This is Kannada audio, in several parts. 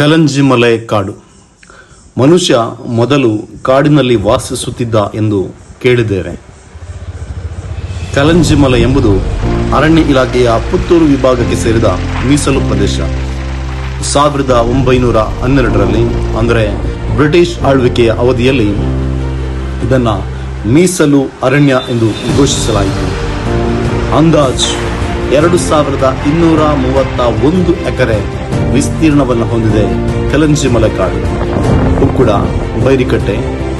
ಕಲಂಜಿಮಲೆ ಕಾಡು. ಮನುಷ್ಯ ಮೊದಲು ಕಾಡಿನಲ್ಲಿ ವಾಸಿಸುತ್ತಿದ್ದ ಎಂದು ಕೇಳಿದ್ದೇವೆ. ಕಲಂಜಿಮಲೆ ಎಂಬುದು ಅರಣ್ಯ ಇಲಾಖೆಯ ಪುತ್ತೂರು ವಿಭಾಗಕ್ಕೆ ಸೇರಿದ ಮೀಸಲು ಪ್ರದೇಶ. ಸಾವಿರದ ಒಂಬೈನೂರ ಹನ್ನೆರಡರಲ್ಲಿ, ಅಂದರೆ ಬ್ರಿಟಿಷ್ ಆಳ್ವಿಕೆಯ ಅವಧಿಯಲ್ಲಿ ಇದನ್ನು ಮೀಸಲು ಅರಣ್ಯ ಎಂದು ಘೋಷಿಸಲಾಯಿತು. ಅಂದಾಜ್ ಎರಡು ಸಾವಿರದ ಇನ್ನೂರ ಮೂವತ್ತ ಒಂದು ಎಕರೆ ವಿಸ್ತೀರ್ಣವನ್ನು ಹೊಂದಿದೆ ಕಲಂಜಿಮಲೆ ಕಾಡು ಕುಕ್ಕುಡ ಬೈರಿಕಟ್ಟೆ,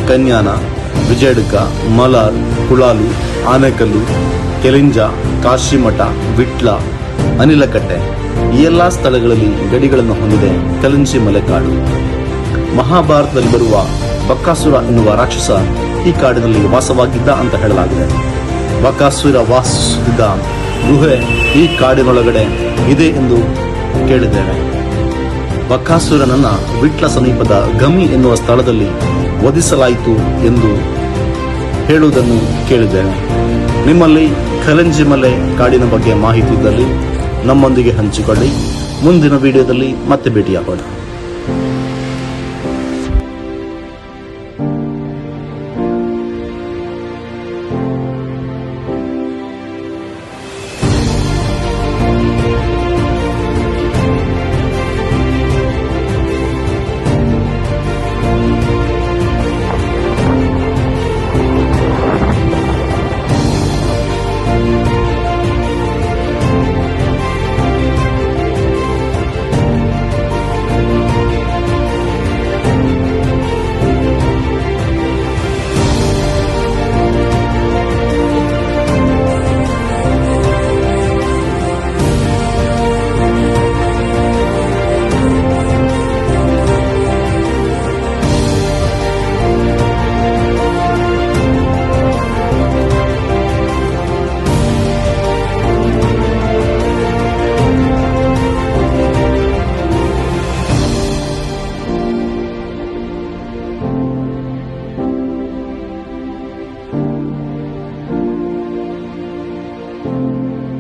ಕನ್ಯಾನ ವಿಜಯಡುಕ ಮಲಾರ್, ಕುಳಾಲು, ಆನೆಕಲ್ಲು, ಕೆಲಿಂಜ, ಕಾಶಿಮಠ, ವಿಟ್ಲ, ಅನಿಲಕಟ್ಟೆ ಈ ಎಲ್ಲ ಸ್ಥಳಗಳಲ್ಲಿ ಗಡಿಗಳನ್ನು ಹೊಂದಿದೆ ಕಲಂಜಿ ಮಲೆಕಾಡು. ಮಹಾಭಾರತದಲ್ಲಿ ಬರುವ ಬಕ್ಕಾಸುರ ಎನ್ನುವ ರಾಕ್ಷಸ ಈ ಕಾಡಿನಲ್ಲಿ ವಾಸವಾಗಿದ್ದ ಅಂತ ಹೇಳಲಾಗಿದೆ. ಬಕಾಸುರ ವಾಸಿಸುತ್ತಿದ್ದ ಗುಹೆ ಈ ಕಾಡಿನೊಳಗಡೆ ಇದೆ ಎಂದು ಕೇಳಿದ್ದೇವೆ. ಬಕಾಸುರನನ್ನ ವಿಟ್ಲ ಸಮೀಪದ ಗಮಿ ಎನ್ನುವ ಸ್ಥಳದಲ್ಲಿ ವಧಿಸಲಾಯಿತು ಎಂದು ಹೇಳುವುದನ್ನು ಕೇಳಿದ್ದೇನೆ. ನಿಮ್ಮಲ್ಲಿ ಕಲಂಜಿಮಲೆ ಕಾಡಿನ ಬಗ್ಗೆ ಮಾಹಿತಿ ಇದ್ದಲ್ಲಿ ನಮ್ಮೊಂದಿಗೆ ಹಂಚಿಕೊಳ್ಳಿ. ಮುಂದಿನ ವಿಡಿಯೋದಲ್ಲಿ ಮತ್ತೆ ಭೇಟಿಯಾಗೋಣ.